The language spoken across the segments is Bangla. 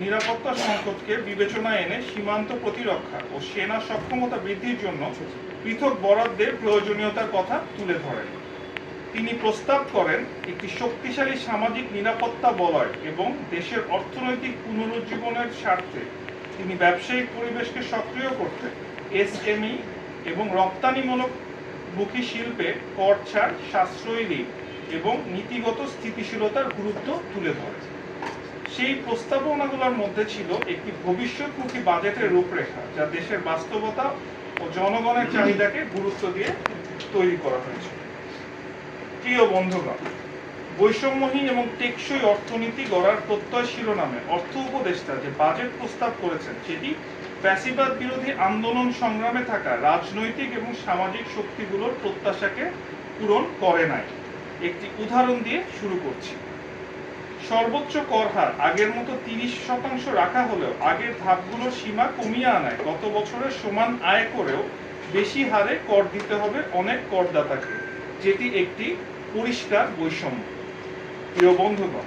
নিরাপত্তা সংকটকে বিবেচনায় এনে সীমান্ত প্রতিরক্ষা ও সেনা সক্ষমতা বৃদ্ধির জন্য পৃথক বরাদ্দের প্রয়োজনীয়তার কথা তুলে ধরেন। তিনি প্রস্তাব করেন, একটি শক্তিশালী সামাজিক নিরাপত্তা বলয় এবং দেশের অর্থনৈতিক পুনরুজ্জীবনের স্বার্থে তিনি ব্যবসায়িক পরিবেশকে সক্রিয় করতে এসএমই এবং রপ্তানিমূলক মুখী শিল্পে কর ছাড়, সাশ্রয়ী ঋণ এবং নীতিগত স্থিতিশীলতার গুরুত্ব তুলে ধরে সেই প্রস্তাবনাগুলোর মধ্যে ছিল একটি ভবিষ্যৎমুখী বাজেটের রূপরেখা, যা দেশের বাস্তবতা ও জনগণের চাহিদাকে গুরুত্ব দিয়ে তৈরি করা হয়েছে। প্রিয় বন্ধুগণ, বৈষম্যহীন এবং টেকসই অর্থনীতি গড়ার প্রত্যয় শিরোনামে অর্থ উপদেষ্টা যে বাজেট প্রস্তাব করেছেন, সেটি ফ্যাসিবাদ বিরোধী আন্দোলন সংগ্রামে থাকা রাজনৈতিক এবং সামাজিক শক্তিগুলোর প্রত্যাশাকে পূরণ করে নাই। একটি উদাহরণ দিয়ে শুরু করছি। সর্বোচ্চ কর হার আগের মতো তিরিশ শতাংশ রাখা হলেও আগের ধাপগুলোর সীমা কমিয়ে আনায় গত বছরের সমান আয় করেও বেশি হারে কর দিতে হবে অনেক করদাতাকে, যেটি একটি পরিষ্কার বৈষম্য। প্রিয় বন্ধুগণ,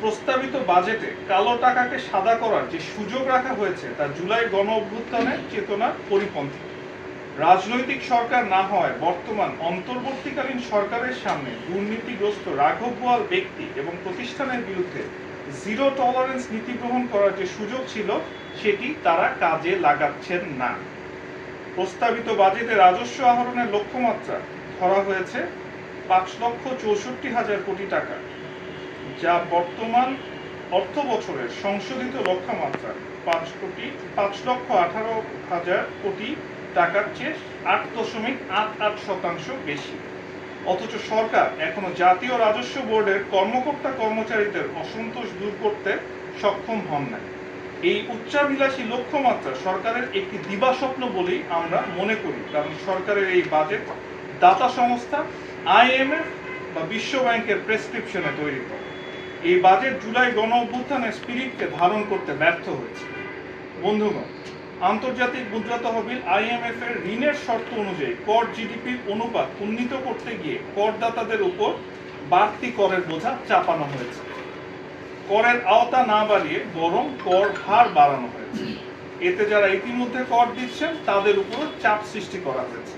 প্রস্তাবিত বাজেটে কালো টাকাকে সাদা করার যে সুযোগ রাখা হয়েছে তা জুলাই গণ অভ্যুত্থানের চেতনার পরিপন্থী। রাজনৈতিক সরকার না হয় বর্তমান অন্তর্বর্তীকালীন সরকারের সামনে দুর্নীতিগ্রস্ত রাঘব বোয়াল ব্যক্তি এবং প্রতিষ্ঠানের বিরুদ্ধে জিরো টলারেন্স নীতি গ্রহণ করার যে সুযোগ ছিল, সেটি তারা কাজে লাগাচ্ছেন না। প্রস্তাবিত বাজেটে রাজস্ব আহরণের লক্ষ্যমাত্রা ধরা হয়েছে পাঁচ লক্ষ চৌষট্টি হাজার কোটি টাকা, যা বর্তমান অর্থ বছরের সংশোধিত লক্ষ্যমাত্রা পাঁচ কোটি, পাঁচ লক্ষ আঠারো হাজার কোটি টাকার চেয়ে আট দশমিক আট আট শতাংশ বেশি। অথচ সরকার এখনও জাতীয় রাজস্ব বোর্ডের কর্মকর্তা কর্মচারীদের অসন্তোষ দূর করতে সক্ষম হন নাই এই উচ্চাভিলাষী লক্ষ্যমাত্রা সরকারের একটি দিবাস্বপ্ন বলেই আমরা মনে করি। কারণ সরকারের এই বাজেট দাতা সংস্থা, আইএমএফ বা বিশ্ব ব্যাংকের প্রেসক্রিপশনে তৈরি করে। এই বাজেট জুলাই গণ অভ্যুত্থানের স্পিরিটকে ধারণ করতে ব্যর্থ হয়েছে। বন্ধুগণ আন্তর্জাতিক মুদ্রা তহবিল আইএমএফ এর ঋণের শর্ত অনুযায়ী কর জিডিপির অনুপাত উন্নীত করতে গিয়ে করদাতাদের উপর বাড়তি করের বোঝা চাপানো হয়েছে। করের আওতা না বাড়িয়ে বরং কর হার বাড়ানো হয়েছে। এতে যারা ইতিমধ্যে কর দিচ্ছেন, তাদের উপর চাপ সৃষ্টি করা হয়েছে।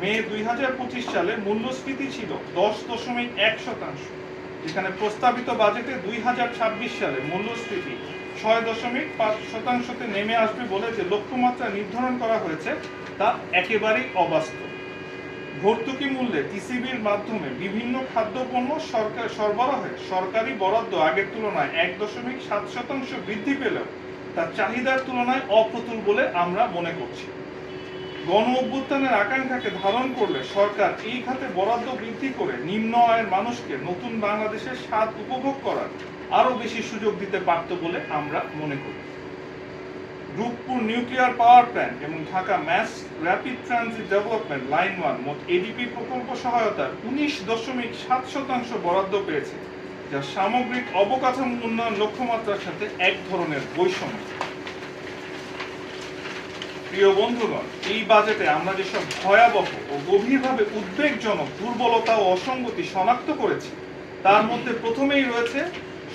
মে দুই হাজার পঁচিশ সালে মূল্যস্ফীতি ছিল দশ দশমিক এক শতাংশ, যেখানে প্রস্তাবিত বাজেটে দুই হাজার ছাব্বিশ সালে মূল্যস্ফীতি ছয় দশমিক পাঁচ শতাংশতে নেমে আসবে বলে যে লক্ষ্যমাত্রা নির্ধারণ করা হয়েছে, তা একেবারেই অবাস্তব। ভর্তুকি মূল্যে টিসিবির মাধ্যমে বিভিন্ন খাদ্যপণ্য সরকার, সরবরাহে সরকারি বরাদ্দ আগের তুলনায় এক দশমিক সাত শতাংশ বৃদ্ধি পেলেও তার চাহিদার তুলনায় অপ্রতুল বলে আমরা মনে করছি। গণ অভ্যুত্থানের আকাঙ্ক্ষাকে ধারণ করলে সরকার এই খাতে বরাদ্দ বৃদ্ধি করে নিম্ন আয়ের মানুষকে নতুন বাংলাদেশের স্বাদ উপভোগ করার আরও বেশি সুযোগ দিতে পারত বলে আমরা মনে করি। রূপপুর নিউক্লিয়ার পাওয়ার প্ল্যান্ট এবং Dhaka mass rapid transit development line one মোট এডিপি প্রকল্প সহায়তার উনিশ দশমিক সাত শতাংশ বরাদ্দ পেয়েছে, যা সামগ্রিক অবকাঠামো উন্নয়ন লক্ষ্যমাত্রার সাথে এক ধরনের বৈষম্য। প্রিয় বন্ধুগণ, এই বাজেটে আমরা যেসব ভয়াবহ ও গভীরভাবে উদ্বেগজনক দুর্বলতা ও অসঙ্গতি শনাক্ত করেছি, তার মধ্যে প্রথমেই রয়েছে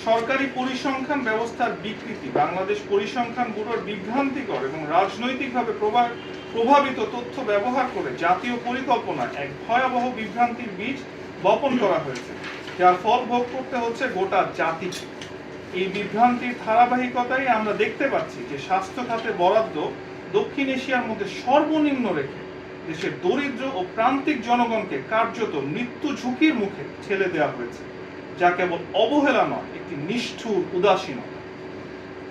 সরকারি পরিসংখ্যান ব্যবস্থার বিকৃতি। বাংলাদেশ পরিসংখ্যান ব্যুরোর বিভ্রান্তিকর এবং রাজনৈতিকভাবে প্রভাবিত তথ্য ব্যবহার করে জাতীয় পরিকল্পনায় এক ভয়াবহ বিভ্রান্তির বীজ বপন করা হয়েছে, যার ফল ভোগ করতে হচ্ছে গোটা জাতিকে এই বিভ্রান্তির ধারাবাহিকতায় আমরা দেখতে পাচ্ছি যে স্বাস্থ্য খাতে বরাদ্দ দক্ষিণ এশিয়ার মধ্যে সর্বনিম্ন রেখে দেশের দরিদ্র ও প্রান্তিক জনগণকে কার্যত মৃত্যু ঝুঁকির মুখে ঠেলে দেওয়া হয়েছে। যা কেবল অবহেলা নয়, একটি নিষ্ঠুর উদাসীনতা।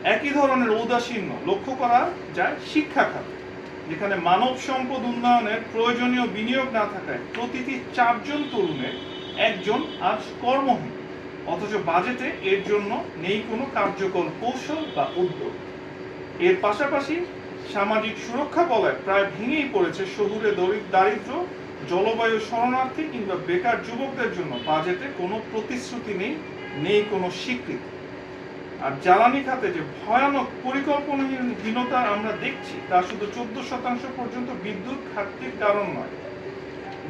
একই ধরনের উদাসীন্য লক্ষ্য করা যায় শিক্ষা খাতে, যেখানে মানব সম্পদ উন্নয়নের প্রয়োজনীয় বিনিয়োগ না থাকায় প্রতিটি চারজন তরুণের একজন আজ কর্মহীন, অথচ বাজেটে এর জন্য নেই কোনো কার্যকর কৌশল বা উদ্যোগ। এর পাশাপাশি সামাজিক সুরক্ষা বলয় প্রায় ভেঙেই পড়েছে শহুরে দরি- দারিদ্র জলবায়ু শরণার্থী কিংবা বেকার যুবকদের জন্য বাজেটে কোনো প্রতিশ্রুতি নেই নেই কোনো স্বীকৃতি। আর জ্বালানি খাতে যে ভয়ানক পরিকল্পনাহীনতা আমরা দেখছি, তা শুধু চোদ্দ শতাংশ পর্যন্ত বিদ্যুৎ ঘাটতির কারণ নয়।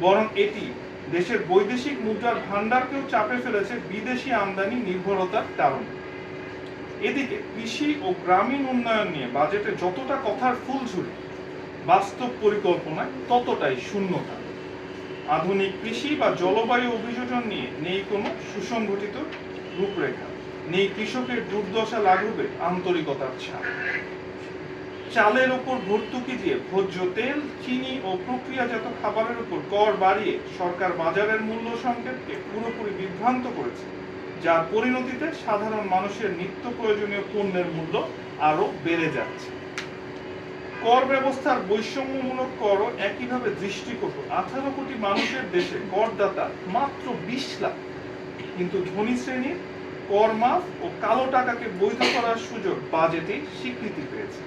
বরং এটি দেশের বৈদেশিক মুদ্রার ভান্ডারকেও চাপে ফেলেছে বিদেশি আমদানি নির্ভরতার কারণে। এদিকে কৃষি ও গ্রামীণ উন্নয়ন নিয়ে বাজেটে যতটা কথার ফুল ফুলঝুরি, বাস্তব পরিকল্পনায় ততটাই শূন্যতা। আধুনিক কৃষি বা জলবায়ু অভিযোজন নিয়ে নেই কোনো সুসংগঠিত রূপরেখা। নেই কৃষকের দুর্দশা লাঘবে আন্তরিকতার ছাপ। চালের উপর ভর্তুকি দিয়ে ভোজ্য তেল, চিনি ও প্রক্রিয়াজাত খাবারের উপর কর বাড়িয়ে সরকার বাজারের মূল্য সংকেতকে পুরোপুরি বিভ্রান্ত করেছে, যার পরিণতিতে সাধারণ মানুষের নিত্য প্রয়োজনীয় পণ্যের মূল্য আরও বেড়ে যাচ্ছে। কর ব্যবস্থার বৈষম্যমূলক কর একইভাবে দৃষ্টিকটু আঠারো কোটি মানুষের দেশে করদাতা মাত্র বিশ লাখ। কিন্তু ধনী শ্রেণির কর মাফ ও কালো টাকাকে বৈধ করার সুযোগ বাজেটে স্বীকৃতি পেয়েছে।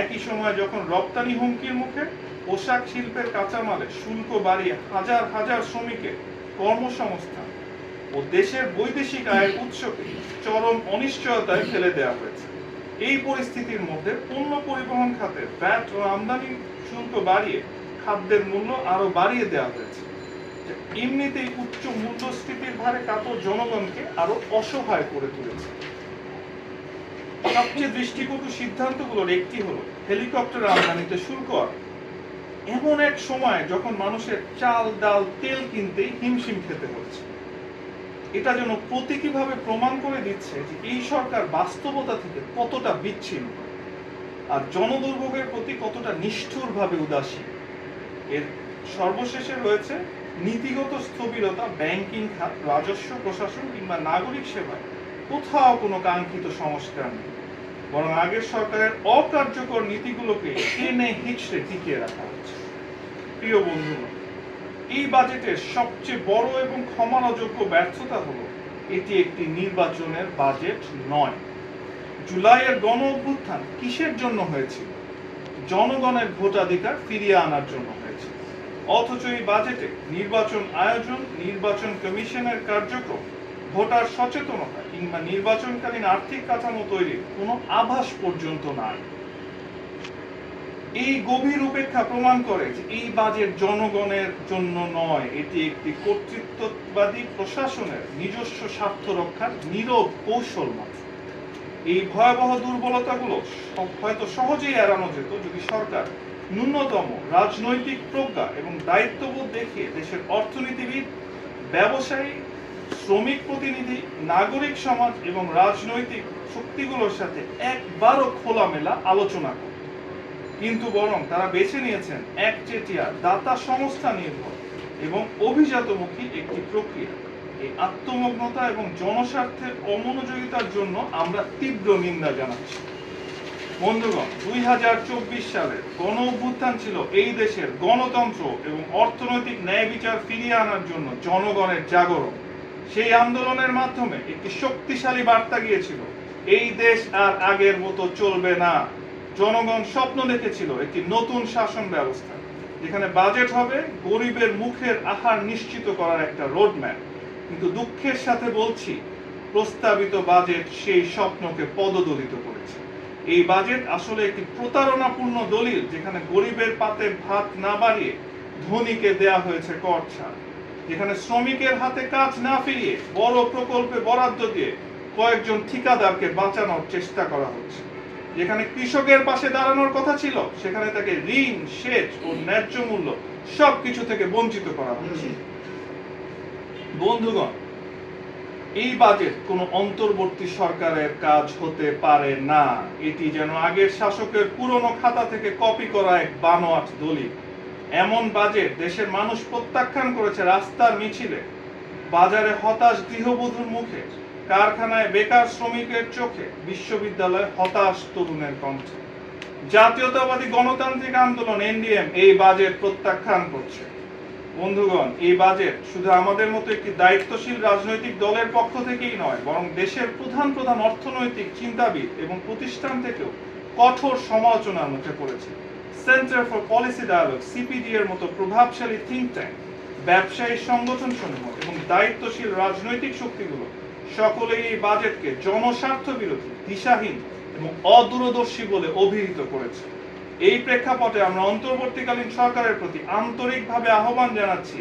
একই সময় যখন রপ্তানি হুমকির মুখে পোশাক শিল্পের কাঁচামালে শুল্ক বাড়িয়ে হাজার হাজার শ্রমিকের কর্মসংস্থান ও দেশের বৈদেশিক আয়ের উৎসকে চরম অনিশ্চয়তায় ফেলে দেওয়া হয়েছে। এই পরিস্থিতির মধ্যে পণ্য পরিবহন খাতে ভ্যাট ও আমদানি শুল্ক বাড়িয়ে খাদ্যের মূল্য আরও বাড়িয়ে দেওয়া হয়েছে। এমনিতেই উচ্চ মূল্যস্ফীতির ভারে কাতর জনগণকে আরও অসহায় করে তুলেছে। সবচেয়ে দৃষ্টিকটু সিদ্ধান্তগুলোর একটি হলো হেলিকপ্টার আমদানিতে শুল্ক এমন এক সময় যখন মানুষের চাল, ডাল, তেল কিনতেই হিমশিম খেতে হচ্ছে। এটা যেন প্রতীকীভাবে প্রমাণ করে দিচ্ছে যে এই সরকার বাস্তবতা থেকে কতটা বিচ্ছিন্ন। আর জনদুর্ভোগের প্রতি কতটা নিষ্ঠুরভাবে উদাসীন। এর সর্বশেষে রয়েছে নীতিগত স্থবিরতা, ব্যাংকিং খাত রাজস্ব, প্রশাসন কিংবা নাগরিক সেবায় কোথাও কোনো কাঙ্ক্ষিত সংস্কার নেই। বরং আগের সরকারের অকার্যকর নীতিগুলোকে টেনে হিচড়ে টিকিয়ে রাখা হচ্ছে। প্রিয় বন্ধুগণ এই বাজেটের সবচেয়ে বড় এবং ক্ষমানোযোগ্য ব্যর্থতা হলো, এটি একটি নির্বাচনের বাজেট নয়। জুলাইয়ের গণ অভ্যুত্থান কিসের জন্য হয়েছিল জনগণের ভোটাধিকার ফিরিয়ে আনার জন্য হয়েছে। অথচ এই বাজেটে নির্বাচন আয়োজন, নির্বাচন কমিশনের কার্যক্রম, ভোটার সচেতনতা কিংবা নির্বাচনকালীন আর্থিক কাঠামো তৈরির কোনো আভাস পর্যন্ত নাই। এই গভীর উপেক্ষা প্রমাণ করে যে এই বাজেট জনগণের জন্য নয়। এটি একটি কর্তৃত্ববাদী প্রশাসনের নিজস্ব স্বার্থ রক্ষার নীরব কৌশল মাত্র। এই ভয়াবহ দুর্বলতাগুলো হয়তো সহজেই এড়ানো যেত যদি সরকার ন্যূনতম রাজনৈতিক প্রজ্ঞা এবং দায়িত্ববোধ দেখিয়ে দেশের অর্থনীতিবিদ, ব্যবসায়ী, শ্রমিক প্রতিনিধি, নাগরিক সমাজ এবং রাজনৈতিক শক্তিগুলোর সাথে একবারও খোলামেলা আলোচনা করে কিন্তু বরং তারা বেছে নিয়েছেন একচেটিয়া দাতা সংস্থা নির্ভর এবং অভিজাতমুখী একটি প্রক্রিয়া। এই আত্মমগ্নতা এবং জনস্বার্থের অমনোযোগিতার জন্য আমরা তীব্র নিন্দা জানাচ্ছি। বন্ধুগণ, দুই হাজার চব্বিশ সালে গণ অভ্যুত্থান ছিল এই দেশের গণতন্ত্র এবং অর্থনৈতিক ন্যায় বিচার ফিরিয়ে আনার জন্য জনগণের জাগরণ। সেই আন্দোলনের মাধ্যমে একটি শক্তিশালী বার্তা গিয়েছিল, এই দেশ আর আগের মতো চলবে না। জনগণ স্বপ্ন দেখেছিল একটি নতুন শাসন ব্যবস্থা। যেখানে বাজেট হবে গরিবের মুখের আহার নিশ্চিত করার একটা রোডম্যাপ কিন্তু দুঃখের সাথে বলছি, প্রস্তাবিত বাজেট সেই স্বপ্নকে পদদলিত করেছে। এই বাজেট আসলে একটি প্রতারণাপূর্ণ দলিল, যেখানে গরিবের পাতে ভাত না বাড়িয়ে ধনীকে দেয়া হয়েছে কর ছাড়। যেখানে শ্রমিকের হাতে কাজ না ফিরিয়ে বড় প্রকল্পে বরাদ্দ দিয়ে কয়েকজন ঠিকাদারকে বাঁচানোর চেষ্টা করা হচ্ছে। যেখানে কৃষকের পাশে দাঁড়ানোর কথা ছিল, সেখানে তাকে ঋণ, সেচ ও ন্যায্য মূল্য সবকিছু থেকে বঞ্চিত করা হচ্ছে বন্ধুগণ, এই বাজেট কোনো অন্তর্বর্তী সরকারের কাজ হতে পারে না। এটি যেন আগের শাসকের পুরনো খাতা থেকে কপি করা এক বানোয়াট দলিল। এমন বাজেট দেশের মানুষ প্রত্যাখ্যান করেছে রাস্তার মিছিলে। বাজারে হতাশ গৃহবধূর মুখে। কারখানায় বেকার শ্রমিকের চোখে বিশ্ববিদ্যালয়ে হতাশ তরুণের কণ্ঠে। জাতীয়তাবাদী গণতান্ত্রিক আন্দোলন, এনডিএম, এই বাজেট প্রত্যাখ্যান করছে। বন্ধুগণ, এই বাজেট শুধু আমাদের মতো একটি দায়িত্বশীল রাজনৈতিক দলের পক্ষ থেকেই নয়, বরং দেশের প্রধান প্রধান অর্থনৈতিক চিন্তাবিদ এবং প্রতিষ্ঠান থেকেও কঠোর সমালোচনার মুখে পড়েছে। Centre for policy dialogue CPD এর মতো প্রভাবশালী থিঙ্ক ট্যাঙ্ক, ব্যবসায়ী সংগঠন সমূহ এবং দায়িত্বশীল রাজনৈতিক শক্তিগুলো সকলেই এই বাজেটকে জনস্বার্থ বিরোধী, দিশাহীন এবং অদূরদর্শী বলে অভিহিত করেছে। এই প্রেক্ষাপটে আমরা অন্তর্বর্তীকালীন সরকারের প্রতি আন্তরিকভাবে আহ্বান জানাচ্ছি,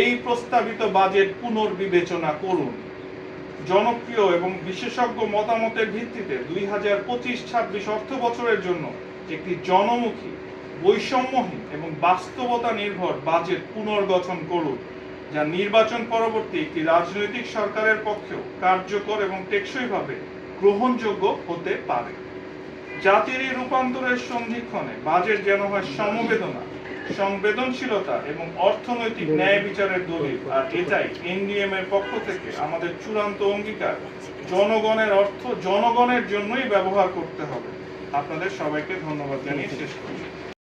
এই প্রস্তাবিত বাজেট পুনর্বিবেচনা করুন। জনপ্রিয় এবং বিশেষজ্ঞ মতামতের ভিত্তিতে দুই হাজার পঁচিশ ছাব্বিশ অর্থ বছরের জন্য একটি জনমুখী, বৈষম্যহীন এবং বাস্তবতা নির্ভর বাজেট পুনর্গঠন করুন। যা নির্বাচন পরবর্তী একটি রাজনৈতিক সরকারের পক্ষেও কার্যকর এবং টেকসইভাবে গ্রহণযোগ্য হতে পারে। জাতির রূপান্তরের সন্ধিক্ষণে বাজেট যেন হয় সমবেদনা, সংবেদনশীলতা এবং অর্থনৈতিক ন্যায় বিচারের দলিল। আর এটাই এনডিএম এর পক্ষ থেকে আমাদের চূড়ান্ত অঙ্গীকার। জনগণের অর্থ জনগণের জন্যই ব্যবহার করতে হবে। আপনাদের সবাইকে ধন্যবাদ জানিয়ে শেষ করছি।